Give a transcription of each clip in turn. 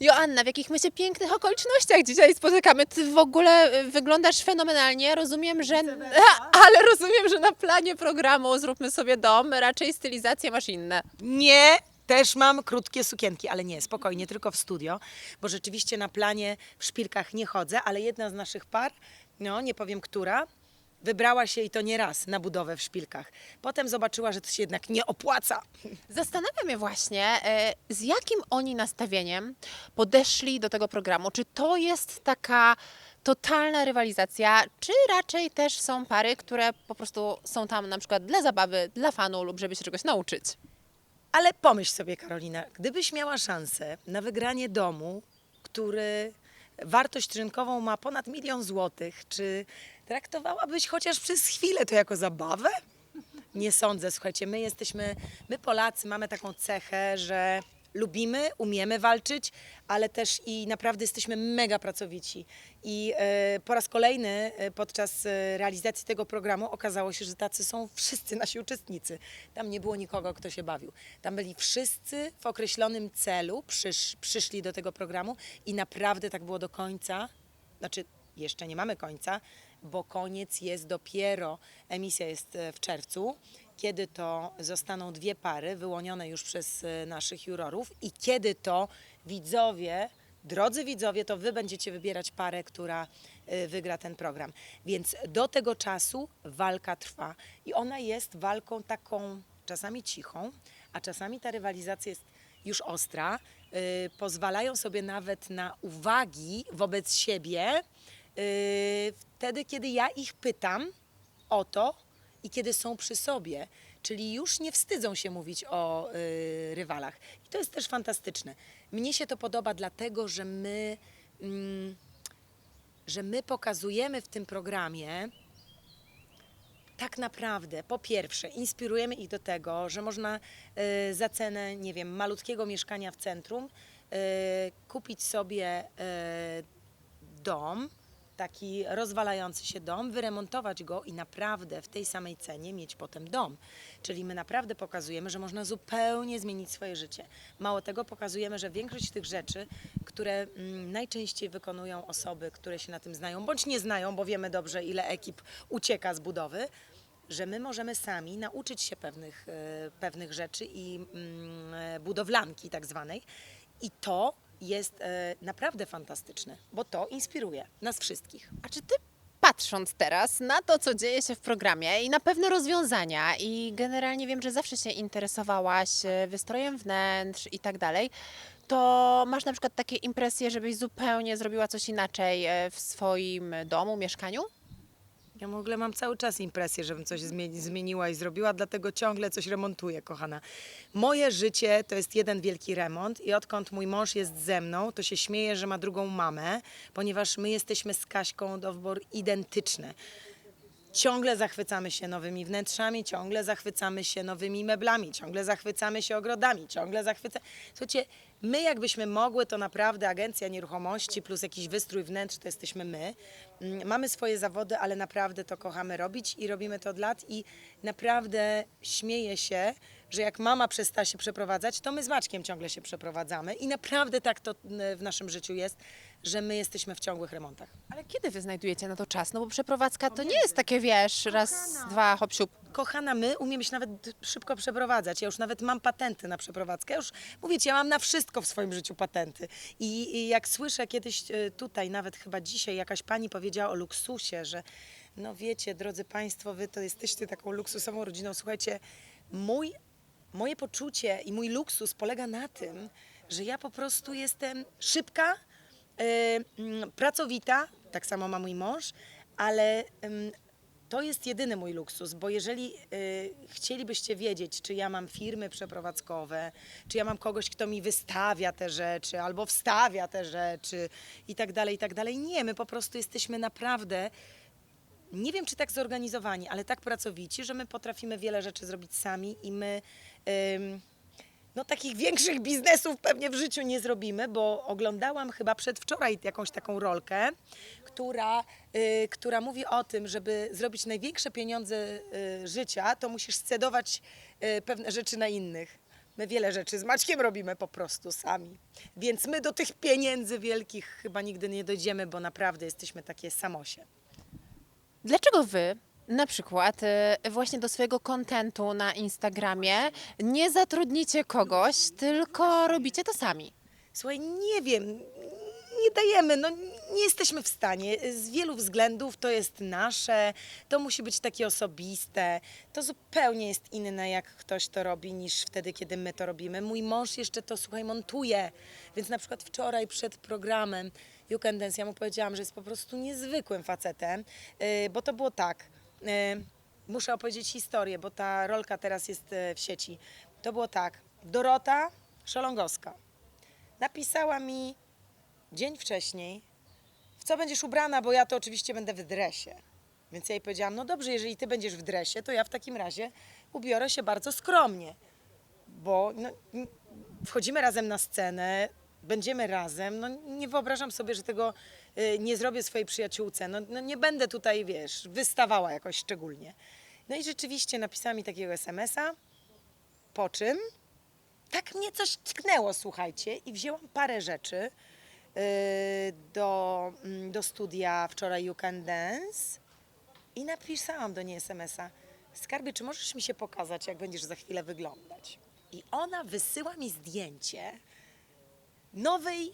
Joanna, w jakich my się pięknych okolicznościach dzisiaj spotykamy. Ty w ogóle y, wyglądasz fenomenalnie. Rozumiem, że. Ale rozumiem, że na planie programu Zróbmy sobie dom raczej stylizacje masz inne. Nie, też mam krótkie sukienki, ale nie, spokojnie, tylko w studio, bo rzeczywiście na planie w szpilkach nie chodzę, ale jedna z naszych par, no nie powiem która, wybrała się i to nie raz na budowę w szpilkach. Potem zobaczyła, że to się jednak nie opłaca. Zastanawiam się właśnie, e, z jakim oni nastawieniem podeszli do tego programu. Czy to jest taka totalna rywalizacja, czy raczej też są pary, które po prostu są tam na przykład dla zabawy, dla fanu lub żeby się czegoś nauczyć? Ale pomyśl sobie, Karolina, gdybyś miała szansę na wygranie domu, który wartość rynkową ma ponad milion złotych, czy traktowałabyś chociaż przez chwilę to jako zabawę? Nie sądzę, słuchajcie, my jesteśmy, my Polacy mamy taką cechę, że lubimy, umiemy walczyć, ale też i naprawdę jesteśmy mega pracowici. I e, po raz kolejny e, podczas e, realizacji tego programu okazało się, że tacy są wszyscy nasi uczestnicy. Tam nie było nikogo, kto się bawił. Tam byli wszyscy w określonym celu, przysz, przyszli do tego programu i naprawdę tak było do końca. Znaczy, jeszcze nie mamy końca, bo koniec jest dopiero, emisja jest e, w czerwcu, kiedy to zostaną dwie pary wyłonione już przez e, naszych jurorów i kiedy to widzowie, drodzy widzowie, to wy będziecie wybierać parę, która e, wygra ten program. Więc do tego czasu walka trwa i ona jest walką taką czasami cichą, a czasami ta rywalizacja jest już ostra. Y, pozwalają sobie nawet na uwagi wobec siebie y, wtedy, kiedy ja ich pytam o to i kiedy są przy sobie. Czyli już nie wstydzą się mówić o y, rywalach. I to jest też fantastyczne. Mnie się to podoba dlatego, że my, mm, że my pokazujemy w tym programie, tak naprawdę, po pierwsze, inspirujemy ich do tego, że można e, za cenę, nie wiem, malutkiego mieszkania w centrum e, kupić sobie e, dom, taki rozwalający się dom, wyremontować go i naprawdę w tej samej cenie mieć potem dom. Czyli my naprawdę pokazujemy, że można zupełnie zmienić swoje życie. Mało tego, pokazujemy, że większość tych rzeczy, które mm, najczęściej wykonują osoby, które się na tym znają, bądź nie znają, bo wiemy dobrze, ile ekip ucieka z budowy, że my możemy sami nauczyć się pewnych, e, pewnych rzeczy i mm, e, budowlanki tak zwanej. I to jest e, naprawdę fantastyczne, bo to inspiruje nas wszystkich. A czy ty patrząc teraz na to, co dzieje się w programie i na pewne rozwiązania i generalnie wiem, że zawsze się interesowałaś e, wystrojem wnętrz i tak dalej, to masz na przykład takie impresje, żebyś zupełnie zrobiła coś inaczej e, w swoim domu, mieszkaniu? Ja w ogóle mam cały czas impresję, żebym coś zmieni- zmieniła i zrobiła, dlatego ciągle coś remontuję, kochana. Moje życie to jest jeden wielki remont i odkąd mój mąż jest ze mną, to się śmieje, że ma drugą mamę, ponieważ my jesteśmy z Kaśką Dowbor identyczne. Ciągle zachwycamy się nowymi wnętrzami, ciągle zachwycamy się nowymi meblami, ciągle zachwycamy się ogrodami, ciągle zachwycamy. Słuchajcie, my jakbyśmy mogły, to naprawdę agencja nieruchomości plus jakiś wystrój wnętrz, to jesteśmy my. Mm, Mamy swoje zawody, ale naprawdę to kochamy robić i robimy to od lat i naprawdę śmieję się, że jak mama przestała się przeprowadzać, to my z Maćkiem ciągle się przeprowadzamy i naprawdę tak to w naszym życiu jest, że my jesteśmy w ciągłych remontach. Ale kiedy wy znajdujecie na to czas? No bo przeprowadzka to nie jest takie, wiesz, raz, dwa, hop, siup. Kochana, my umiemy się nawet szybko przeprowadzać. Ja już nawet mam patenty na przeprowadzkę. Ja już mówię ci, ja mam na wszystko w swoim życiu patenty. I, i jak słyszę kiedyś e, tutaj, nawet chyba dzisiaj, jakaś pani powiedziała o luksusie, że no wiecie, drodzy Państwo, wy to jesteście taką luksusową rodziną. Słuchajcie, mój, moje poczucie i mój luksus polega na tym, że ja po prostu jestem szybka, e, mm, pracowita, tak samo ma mój mąż, ale to jest jedyny mój luksus, bo jeżeli y, chcielibyście wiedzieć, czy ja mam firmy przeprowadzkowe, czy ja mam kogoś, kto mi wystawia te rzeczy, albo wstawia te rzeczy i tak dalej, i tak dalej. Nie, my po prostu jesteśmy naprawdę, nie wiem czy tak zorganizowani, ale tak pracowici, że my potrafimy wiele rzeczy zrobić sami i my... ym, no takich większych biznesów pewnie w życiu nie zrobimy, bo oglądałam chyba przedwczoraj jakąś taką rolkę, która, y, która mówi o tym, żeby zrobić największe pieniądze y, życia, to musisz scedować y, pewne rzeczy na innych. My wiele rzeczy z Maćkiem robimy po prostu sami. Więc my do tych pieniędzy wielkich chyba nigdy nie dojdziemy, bo naprawdę jesteśmy takie samosie. Dlaczego wy na przykład e, właśnie do swojego kontentu na Instagramie nie zatrudnicie kogoś, tylko robicie to sami? Słuchaj, nie wiem, nie dajemy, no nie jesteśmy w stanie. Z wielu względów to jest nasze, to musi być takie osobiste. To zupełnie jest inne, jak ktoś to robi, niż wtedy, kiedy my to robimy. Mój mąż jeszcze to, słuchaj, montuje. Więc na przykład wczoraj przed programem You Can Dance ja mu powiedziałam, że jest po prostu niezwykłym facetem, yy, bo to było tak. Yy, muszę opowiedzieć historię, bo ta rolka teraz jest yy, w sieci. To było tak. Dorota Szolongowska napisała mi dzień wcześniej, w co będziesz ubrana, bo ja to oczywiście będę w dresie. Więc ja jej powiedziałam, no dobrze, jeżeli ty będziesz w dresie, to ja w takim razie ubiorę się bardzo skromnie, bo no, wchodzimy razem na scenę, będziemy razem, no nie wyobrażam sobie, że tego y, nie zrobię swojej przyjaciółce, no, no nie będę tutaj, wiesz, wystawała jakoś szczególnie. No i rzeczywiście napisała mi takiego SMS-a, po czym tak mnie coś tknęło, słuchajcie, i wzięłam parę rzeczy do, mm, do studia wczoraj You Can Dance i napisałam do niej SMS-a. Skarbie, czy możesz mi się pokazać, jak będziesz za chwilę wyglądać? I ona wysyła mi zdjęcie nowej,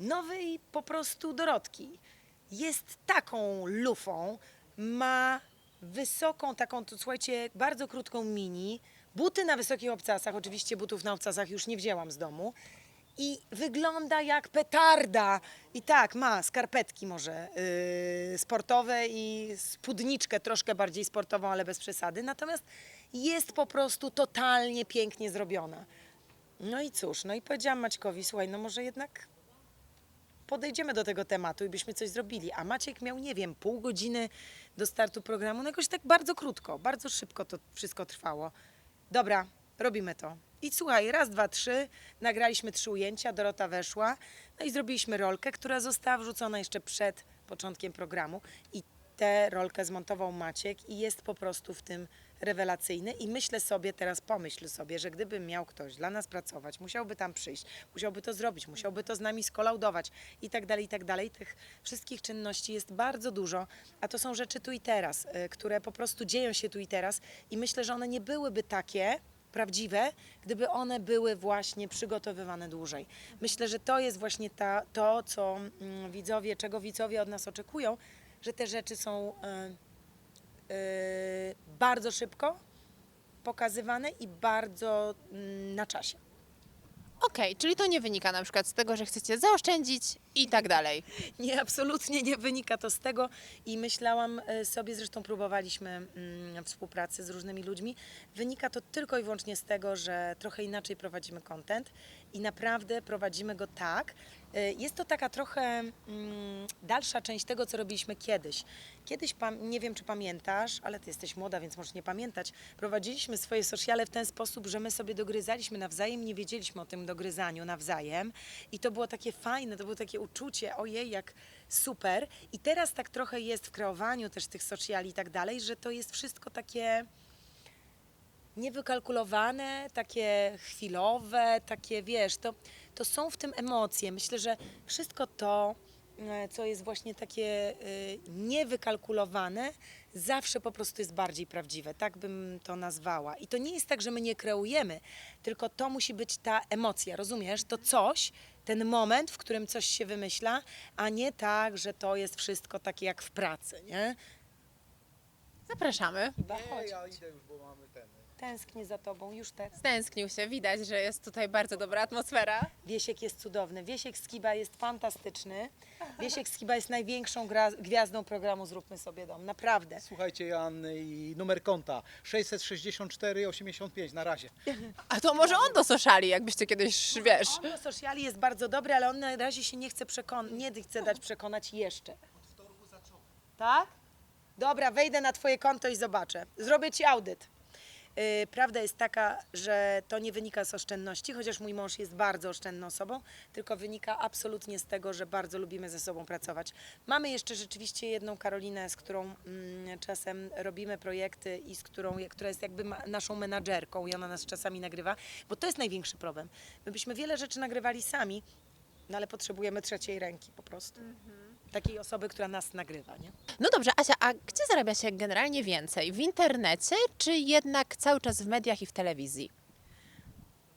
nowej po prostu Dorotki. Jest taką lufą, ma wysoką taką, to, słuchajcie, bardzo krótką mini, buty na wysokich obcasach, oczywiście butów na obcasach już nie wzięłam z domu i wygląda jak petarda. I tak, ma skarpetki może yy, sportowe i spódniczkę troszkę bardziej sportową, ale bez przesady. Natomiast jest po prostu totalnie pięknie zrobiona. No i cóż, no i powiedziałam Maćkowi, słuchaj, no może jednak podejdziemy do tego tematu i byśmy coś zrobili. A Maciek miał, nie wiem, pół godziny do startu programu, no jakoś tak bardzo krótko, bardzo szybko to wszystko trwało. Dobra, robimy to. I słuchaj, raz, dwa, trzy, nagraliśmy trzy ujęcia, Dorota weszła, no i zrobiliśmy rolkę, która została wrzucona jeszcze przed początkiem programu. I tę rolkę zmontował Maciek i jest po prostu w tym rewelacyjny. I myślę sobie, teraz pomyśl sobie, że gdyby miał ktoś dla nas pracować, musiałby tam przyjść, musiałby to zrobić, musiałby to z nami skolaudować i tak dalej, i tak dalej. Tych wszystkich czynności jest bardzo dużo, a to są rzeczy tu i teraz, y, które po prostu dzieją się tu i teraz. I myślę, że one nie byłyby takie, prawdziwe, gdyby one były właśnie przygotowywane dłużej. Myślę, że to jest właśnie ta, to, co mm, widzowie, czego widzowie od nas oczekują, że te rzeczy są y, y, bardzo szybko pokazywane i bardzo mm, na czasie. Okej, czyli to nie wynika na przykład z tego, że chcecie zaoszczędzić i tak dalej. Nie, absolutnie nie wynika to z tego i myślałam e, sobie, zresztą próbowaliśmy mm, współpracy z różnymi ludźmi, wynika to tylko i wyłącznie z tego, że trochę inaczej prowadzimy content i naprawdę prowadzimy go tak. E, Jest to taka trochę mm, dalsza część tego, co robiliśmy kiedyś. Kiedyś, nie wiem czy pamiętasz, ale ty jesteś młoda, więc możesz nie pamiętać, prowadziliśmy swoje sociale w ten sposób, że my sobie dogryzaliśmy nawzajem, nie wiedzieliśmy o tym dogryzaniu nawzajem i to było takie fajne, to było takie uczucie, ojej, jak super. I teraz tak trochę jest w kreowaniu też tych sociali i tak dalej, że to jest wszystko takie niewykalkulowane, takie chwilowe, takie wiesz, to, to są w tym emocje. Myślę, że wszystko to, e, co jest właśnie takie y, niewykalkulowane, zawsze po prostu jest bardziej prawdziwe. Tak bym to nazwała. I to nie jest tak, że my nie kreujemy, tylko to musi być ta emocja, rozumiesz? To coś, ten moment, w którym coś się wymyśla, a nie tak, że to jest wszystko takie jak w pracy, nie? Zapraszamy. Chyba Nie, ja idę już, bo mamy ten. Tęsknię za tobą, już teraz. Stęsknił się, widać, że jest tutaj bardzo dobra atmosfera. Wiesiek jest cudowny. Wiesiek Skiba jest fantastyczny. Wiesiek Skiba jest największą gra, gwiazdą programu Zróbmy sobie dom. Naprawdę. Słuchajcie, Jan, i numer konta 664 85 na razie. A to może on do sociali, jakbyście kiedyś, wiesz. On do sociali jest bardzo dobry, ale on na razie się nie chce przekonać, nie chce dać przekonać jeszcze. Tak? Dobra, wejdę na twoje konto i zobaczę. Zrobię ci audyt. Y, Prawda jest taka, że to nie wynika z oszczędności, chociaż mój mąż jest bardzo oszczędną osobą, tylko wynika absolutnie z tego, że bardzo lubimy ze sobą pracować. Mamy jeszcze rzeczywiście jedną Karolinę, z którą mm, czasem robimy projekty i z którą, która jest jakby naszą menadżerką i ona nas czasami nagrywa, bo to jest największy problem. My byśmy wiele rzeczy nagrywali sami, no ale potrzebujemy trzeciej ręki po prostu. Takiej osoby, która nas nagrywa, nie? No dobrze, Asia, a gdzie zarabia się generalnie więcej? W internecie, czy jednak cały czas w mediach i w telewizji?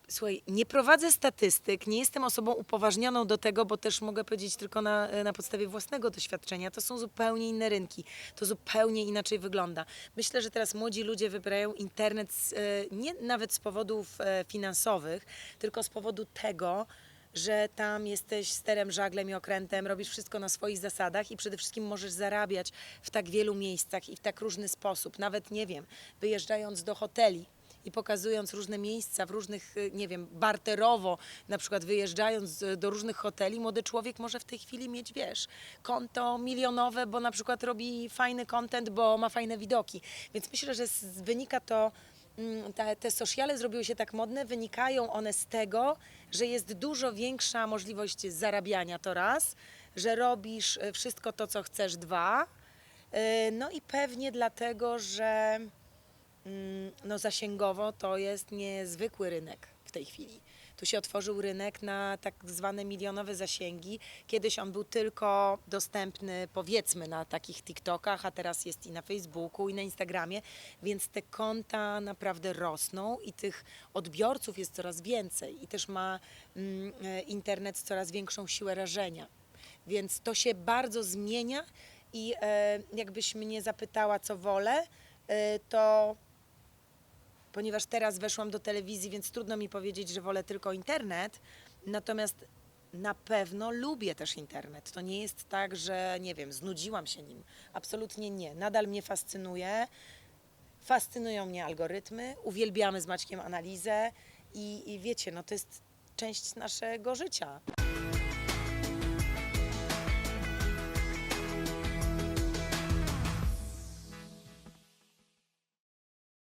Słuchaj, nie prowadzę statystyk, nie jestem osobą upoważnioną do tego, bo też mogę powiedzieć tylko na, na podstawie własnego doświadczenia. To są zupełnie inne rynki, to zupełnie inaczej wygląda. Myślę, że teraz młodzi ludzie wybierają internet z, e, nie nawet z powodów e, finansowych, tylko z powodu tego, że tam jesteś sterem, żaglem i okrętem, robisz wszystko na swoich zasadach i przede wszystkim możesz zarabiać w tak wielu miejscach i w tak różny sposób. Nawet, nie wiem, wyjeżdżając do hoteli, i pokazując różne miejsca w różnych, y, nie wiem, barterowo, na przykład wyjeżdżając y, do różnych hoteli, młody człowiek może w tej chwili mieć, wiesz, konto milionowe, bo na przykład robi fajny content, bo ma fajne widoki. Więc myślę, że wynika to, te, te sociale zrobiły się tak modne, wynikają one z tego, że jest dużo większa możliwość zarabiania to raz, że robisz y, wszystko to, co chcesz dwa, Y, no i pewnie dlatego, że Mm, no zasięgowo to jest niezwykły rynek w tej chwili. Tu się otworzył rynek na tak zwane milionowe zasięgi. Kiedyś on był tylko dostępny powiedzmy na takich TikTokach, a teraz jest i na Facebooku, i na Instagramie, więc te konta naprawdę rosną i tych odbiorców jest coraz więcej i też ma mm, e, internet coraz większą siłę rażenia. Więc to się bardzo zmienia i e, jakbyś mnie zapytała, co wolę, e, to ponieważ teraz weszłam do telewizji, więc trudno mi powiedzieć, że wolę tylko internet. Natomiast na pewno lubię też internet. To nie jest tak, że nie wiem, znudziłam się nim. Absolutnie nie. Nadal mnie fascynuje. Fascynują mnie algorytmy. Uwielbiamy z Maćkiem analizę i, i wiecie, no to jest część naszego życia.